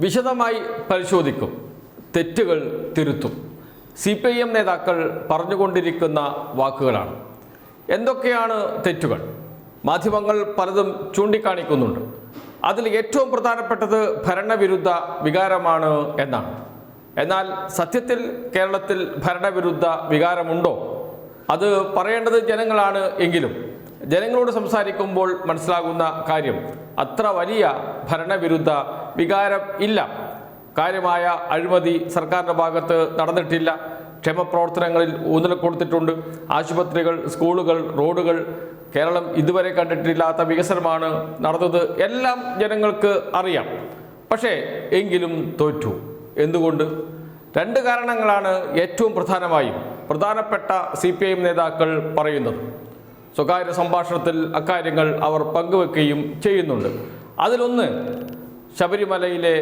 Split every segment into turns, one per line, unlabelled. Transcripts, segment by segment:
വിശദമായി പരിശോധിക്കും. തെറ്റുകൾ തിരുത്തും. സി പി ഐ എം നേതാക്കൾ പറഞ്ഞുകൊണ്ടിരിക്കുന്ന വാക്കുകളാണ്. എന്തൊക്കെയാണ് തെറ്റുകൾ? മാധ്യമങ്ങൾ പലതും ചൂണ്ടിക്കാണിക്കുന്നുണ്ട്. അതിൽ ഏറ്റവും പ്രധാനപ്പെട്ടത് ഭരണവിരുദ്ധ വികാരമാണ് എന്നാണ്. എന്നാൽ സത്യത്തിൽ കേരളത്തിൽ ഭരണവിരുദ്ധ വികാരമുണ്ടോ? അത് പറയേണ്ടത് ജനങ്ങളാണ് എങ്കിലും. ജനങ്ങളോട് സംസാരിക്കുമ്പോൾ മനസ്സിലാകുന്ന കാര്യം അത്ര വലിയ ഭരണവിരുദ്ധ വികാരം ഇല്ല. കാര്യമായ അഴിമതി സർക്കാരിന്റെ ഭാഗത്ത് നടന്നിട്ടില്ല. ക്ഷേമപ്രവർത്തനങ്ങളിൽ ഊന്നൽ കൊടുത്തിട്ടുണ്ട്. ആശുപത്രികൾ സ്കൂളുകൾ റോഡുകൾ കേരളം ഇതുവരെ കണ്ടിട്ടില്ലാത്ത വികസനമാണ് നടന്നത്. എല്ലാം ജനങ്ങൾക്ക് അറിയാം. പക്ഷേ എങ്കിലും തോറ്റു. എന്തുകൊണ്ട്? രണ്ട് കാരണങ്ങളാണ് ഏറ്റവും പ്രധാനമായും. പ്രധാനപ്പെട്ട സി പി ഐ എം നേതാക്കൾ പറയുന്നത്. സ്വകാര്യ സംഭാഷണത്തിൽ അക്കാര്യങ്ങൾ അവർ പങ്കുവെക്കുകയും ചെയ്യുന്നുണ്ട്. അതിലൊന്ന് ശബരിമലയിലെ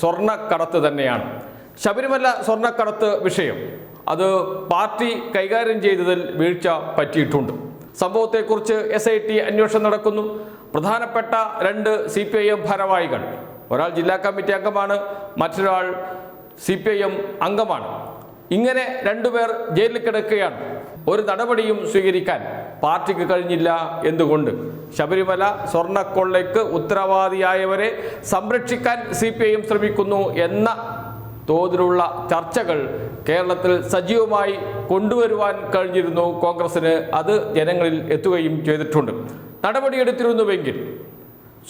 സ്വർണക്കടത്ത് തന്നെയാണ്. ശബരിമല സ്വർണക്കടത്ത് വിഷയം. അത് പാർട്ടി കൈകാര്യം ചെയ്തതിൽ വീഴ്ച പറ്റിയിട്ടുണ്ട്. സംഭവത്തെക്കുറിച്ച് എസ് ഐ ടി അന്വേഷണം നടക്കുന്നു. പ്രധാനപ്പെട്ട രണ്ട് സി പി ഐ എം ഭാരവാഹികൾ. ഒരാൾ ജില്ലാ കമ്മിറ്റി അംഗമാണ് മറ്റൊരാൾ സി പി ഐ എം അംഗമാണ്. ഇങ്ങനെ രണ്ടുപേർ ജയിലിൽ കിടക്കുകയാണ്. ഒരു നടപടിയും സ്വീകരിക്കാൻ പാർട്ടിക്ക് കഴിഞ്ഞില്ല എന്തുകൊണ്ട്? ശബരിമല സ്വർണക്കൊള്ളയ്ക്ക് ഉത്തരവാദിയായവരെ സംരക്ഷിക്കാൻ സി ശ്രമിക്കുന്നു എന്ന തോതിലുള്ള ചർച്ചകൾ കേരളത്തിൽ സജീവമായി കൊണ്ടുവരുവാൻ കഴിഞ്ഞിരുന്നു കോൺഗ്രസിന്. അത് ജനങ്ങളിൽ എത്തുകയും ചെയ്തിട്ടുണ്ട്. നടപടിയെടുത്തിരുന്നുവെങ്കിൽ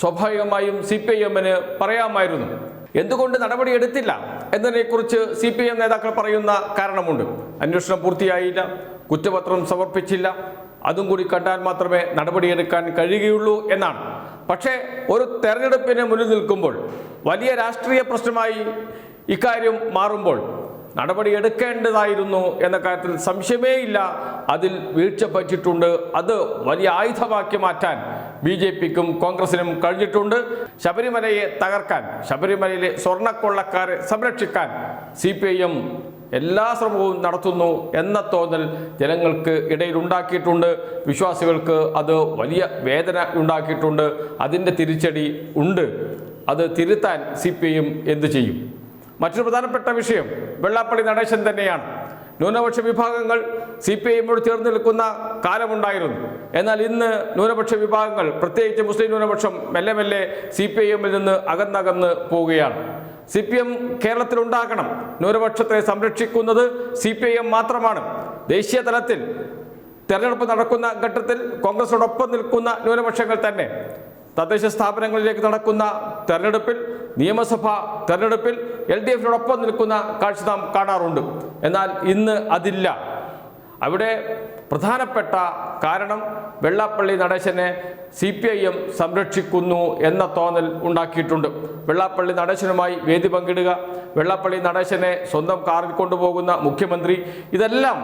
സ്വാഭാവികമായും സി പി ഐ എമ്മിന് പറയാമായിരുന്നു. എന്തുകൊണ്ട് നടപടിയെടുത്തില്ല എന്നതിനെക്കുറിച്ച് സി പി എം നേതാക്കൾ പറയുന്ന കാരണമുണ്ട്. അന്വേഷണം പൂർത്തിയായില്ല. കുറ്റപത്രം സമർപ്പിച്ചില്ല. അതും കൂടി കണ്ടാൽ മാത്രമേ നടപടിയെടുക്കാൻ കഴിയുകയുള്ളൂ എന്നാണ്. പക്ഷേ ഒരു തെരഞ്ഞെടുപ്പിന് മുന്നിൽ നിൽക്കുമ്പോൾ വലിയ രാഷ്ട്രീയ പ്രശ്നമായി ഇക്കാര്യം മാറുമ്പോൾ നടപടി എടുക്കേണ്ടതായിരുന്നു എന്ന കാര്യത്തിൽ സംശയമേ ഇല്ല. അതിൽ വീഴ്ച പറ്റിയിട്ടുണ്ട്. അത് വലിയ ആയുധമാക്കി മാറ്റാൻ ബി ജെ പിക്കും കോൺഗ്രസിനും കഴിഞ്ഞിട്ടുണ്ട്. ശബരിമലയെ തകർക്കാൻ ശബരിമലയിലെ സ്വർണക്കൊള്ളക്കാരെ സംരക്ഷിക്കാൻ സി പി ഐ എം എല്ലാ ശ്രമവും നടത്തുന്നു എന്ന തോന്നൽ ജനങ്ങൾക്ക് ഇടയിൽ ഉണ്ടാക്കിയിട്ടുണ്ട് വിശ്വാസികൾക്ക് അത് വലിയ വേദന ഉണ്ടാക്കിയിട്ടുണ്ട്. അതിന്റെ തിരിച്ചടി ഉണ്ട്. അത് തിരുത്താൻ സി പി ഐ എന്ത് ചെയ്യും? മറ്റൊരു പ്രധാനപ്പെട്ട വിഷയം വെള്ളാപ്പള്ളി നടേശൻ തന്നെയാണ്. ന്യൂനപക്ഷ വിഭാഗങ്ങൾ സി പി ഐഎമ്മോട് ചേർന്ന് നിൽക്കുന്ന കാലമുണ്ടായിരുന്നു. എന്നാൽ ഇന്ന് ന്യൂനപക്ഷ വിഭാഗങ്ങൾ പ്രത്യേകിച്ച് മുസ്ലിം ന്യൂനപക്ഷം മെല്ലെ മെല്ലെ സി പി ഐ എമ്മിൽ നിന്ന് അകന്നകന്ന് പോവുകയാണ്. സി പി എം കേരളത്തിലുണ്ടാക്കണം ന്യൂനപക്ഷത്തെ സംരക്ഷിക്കുന്നത് സി പി ഐ എം മാത്രമാണ്. ദേശീയ തലത്തിൽ തെരഞ്ഞെടുപ്പ് നടക്കുന്ന ഘട്ടത്തിൽ കോൺഗ്രസിനോടൊപ്പം നിൽക്കുന്ന ന്യൂനപക്ഷങ്ങൾ തന്നെ. തദ്ദേശ സ്ഥാപനങ്ങളിലേക്ക് നടക്കുന്ന തെരഞ്ഞെടുപ്പിൽ നിയമസഭാ തെരഞ്ഞെടുപ്പിൽ എൽ ഡി എഫിനോടൊപ്പം നിൽക്കുന്ന കാഴ്ച നാം കാണാറുണ്ട്. എന്നാൽ ഇന്ന് അതില്ല. അവിടെ പ്രധാനപ്പെട്ട കാരണം വെള്ളാപ്പള്ളി നടേശനെ സി പി ഐ എം സംരക്ഷിക്കുന്നു എന്ന തോന്നൽ ഉണ്ടാക്കിയിട്ടുണ്ട്. വെള്ളാപ്പള്ളി നടേശനുമായി വേദി പങ്കിടുക വെള്ളാപ്പള്ളി നടേശനെ സ്വന്തം കാറിൽ കൊണ്ടുപോകുന്ന മുഖ്യമന്ത്രി ഇതെല്ലാം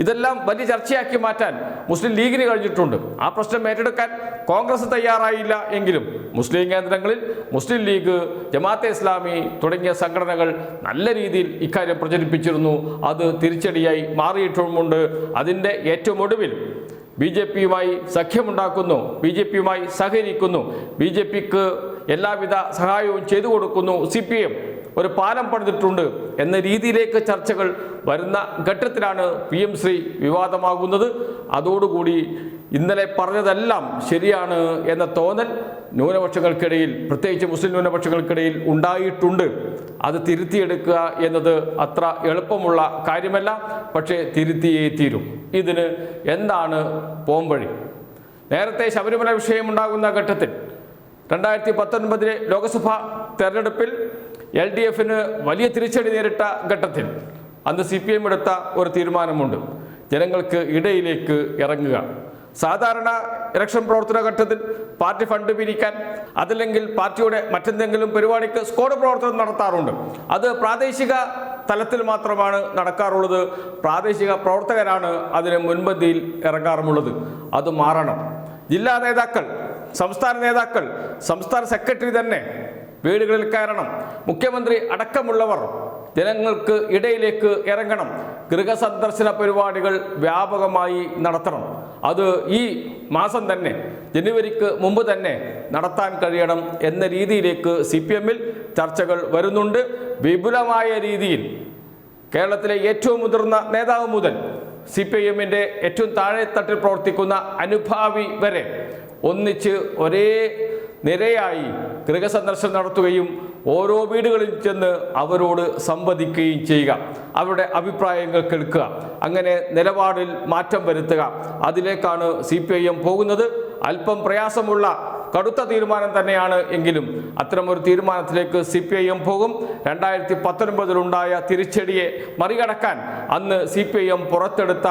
ഇതെല്ലാം വലിയ ചർച്ചയാക്കി മാറ്റാൻ മുസ്ലിം ലീഗിന് കഴിഞ്ഞിട്ടുണ്ട്. ആ പ്രശ്നം ഏറ്റെടുക്കാൻ കോൺഗ്രസ് തയ്യാറായില്ല എങ്കിലും മുസ്ലിം കേന്ദ്രങ്ങളിൽ മുസ്ലിം ലീഗ് ജമാഅത്തെ ഇസ്ലാമി തുടങ്ങിയ സംഘടനകൾ നല്ല രീതിയിൽ ഇക്കാര്യം പ്രചരിപ്പിച്ചിരുന്നു. അത് തിരിച്ചടിയായി മാറിയിട്ടുമുണ്ട്. അതിന്റെ ഏറ്റവും ഒടുവിൽ ബി ജെ പിയുമായി സഖ്യമുണ്ടാക്കുന്നു ബി ജെ പിയുമായി സഹകരിക്കുന്നു ബി ജെ പിക്ക് എല്ലാവിധ സഹായവും ചെയ്തു കൊടുക്കുന്നു സി പി എം. ഒരു പാലം പണിതിട്ടുണ്ട് എന്ന രീതിയിലേക്ക് ചർച്ചകൾ വരുന്ന ഘട്ടത്തിലാണ് പി എം ശ്രീ വിവാദമാകുന്നത്. അതോടുകൂടി ഇന്നലെ പറഞ്ഞതെല്ലാം ശരിയാണ് എന്ന തോന്നൽ ന്യൂനപക്ഷങ്ങൾക്കിടയിൽ പ്രത്യേകിച്ച് മുസ്ലിം ന്യൂനപക്ഷങ്ങൾക്കിടയിൽ ഉണ്ടായിട്ടുണ്ട്. അത് തിരുത്തിയെടുക്കുക എന്നത് അത്ര എളുപ്പമുള്ള കാര്യമല്ല പക്ഷേ തിരുത്തിയേ തീരും. ഇതിന് എന്താണ് പോംവഴി നേരത്തെ ശബരിമല വിഷയമുണ്ടാകുന്ന ഘട്ടത്തിൽ രണ്ടായിരത്തി പത്തൊൻപതിലെ ലോക്സഭാ തെരഞ്ഞെടുപ്പിൽ എൽ ഡി എഫിന് വലിയ തിരിച്ചടി നേരിട്ട ഘട്ടത്തിൽ അന്ന് സി പി എം എടുത്ത ഒരു തീരുമാനമുണ്ട്. ജനങ്ങൾക്ക് ഇടയിലേക്ക് ഇറങ്ങുക. സാധാരണ ഇലക്ഷൻ പ്രവർത്തന ഘട്ടത്തിൽ പാർട്ടി ഫണ്ട് പിരിക്കാൻ അതല്ലെങ്കിൽ പാർട്ടിയുടെ മറ്റെന്തെങ്കിലും പരിപാടിക്ക് സ്കോഡ് പ്രവർത്തനം നടത്താറുണ്ട്. അത് പ്രാദേശിക തലത്തിൽ മാത്രമാണ് നടക്കാറുള്ളത്. പ്രാദേശിക പ്രവർത്തകരാണ് അതിന് മുൻപന്തിയിൽ ഇറങ്ങാറുമുള്ളത്. അത് മാറണം. ജില്ലാ നേതാക്കൾ സംസ്ഥാന നേതാക്കൾ സംസ്ഥാന സെക്രട്ടറി തന്നെ വീടുകളിൽ കയറണം. മുഖ്യമന്ത്രി അടക്കമുള്ളവർ ജനങ്ങൾക്ക് ഇടയിലേക്ക് ഇറങ്ങണം. ഗൃഹസന്ദർശന പരിപാടികൾ വ്യാപകമായി നടത്തണം. അത് ഈ മാസം തന്നെ ജനുവരിക്ക് മുമ്പ് തന്നെ നടത്താൻ കഴിയണം എന്ന രീതിയിലേക്ക് സി പി എമ്മിൽ ചർച്ചകൾ വരുന്നുണ്ട്. വിപുലമായ രീതിയിൽ കേരളത്തിലെ ഏറ്റവും മുതിർന്ന നേതാവ് മുതൽ സി പി എമ്മിന്റെ ഏറ്റവും താഴെത്തട്ടിൽ പ്രവർത്തിക്കുന്ന അനുഭാവി വരെ ഒന്നിച്ച് ഒരേ നിരയായി ഗൃഹസന്ദർശനം നടത്തുകയും ഓരോ വീടുകളിൽ ചെന്ന് അവരോട് സംവദിക്കുകയും ചെയ്യുക. അവരുടെ അഭിപ്രായങ്ങൾ കേൾക്കുക. അങ്ങനെ നിലപാടിൽ മാറ്റം വരുത്തുക. അതിലേക്കാണ് സി പോകുന്നത്. അല്പം പ്രയാസമുള്ള കടുത്ത തീരുമാനം തന്നെയാണ് എങ്കിലും അത്തരമൊരു തീരുമാനത്തിലേക്ക് സി പി ഐ എം പോകും. രണ്ടായിരത്തി പത്തൊൻപതിലുണ്ടായ തിരിച്ചടിയെ മറികടക്കാൻ അന്ന് സി പി ഐ എം പുറത്തെടുത്ത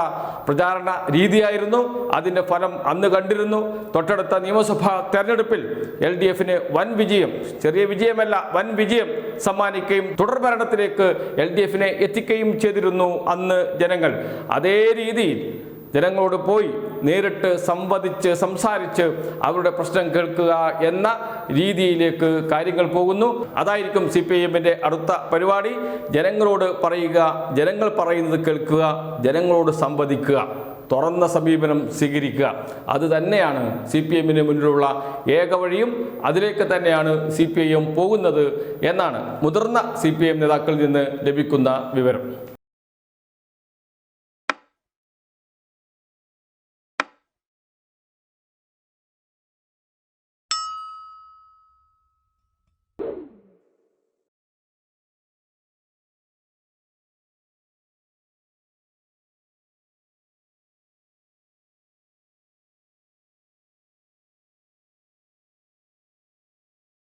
പ്രചാരണ രീതിയായിരുന്നു. അതിന്റെ ഫലം അന്ന് കണ്ടിരുന്നു. തൊട്ടടുത്ത നിയമസഭാ തെരഞ്ഞെടുപ്പിൽ എൽ ഡി എഫിന് വൻ വിജയം ചെറിയ വിജയമല്ല വൻ വിജയം സമ്മാനിക്കുകയും തുടർ ഭരണത്തിലേക്ക് എൽ ഡി എഫിനെ എത്തിക്കുകയും ചെയ്തിരുന്നു അന്ന് ജനങ്ങൾ. അതേ രീതിയിൽ ജനങ്ങളോട് പോയി നേരിട്ട് സംവദിച്ച് സംസാരിച്ച് അവരുടെ പ്രശ്നം കേൾക്കുക എന്ന രീതിയിലേക്ക് കാര്യങ്ങൾ പോകുന്നു. അതായിരിക്കും സി പി എമ്മിന്റെ അടുത്ത പരിപാടി. ജനങ്ങളോട് പറയുക ജനങ്ങൾ പറയുന്നത് കേൾക്കുക ജനങ്ങളോട് സംവദിക്കുക തുറന്ന സമീപനം സ്വീകരിക്കുക. അത് തന്നെയാണ് സി പി എമ്മിന് മുന്നിലുള്ള ഏക വഴിയും. അതിലേക്ക് തന്നെയാണ് സി പി ഐ എം പോകുന്നത് എന്നാണ് മുതിർന്ന സി പി എം നേതാക്കളിൽ നിന്ന് ലഭിക്കുന്ന വിവരം.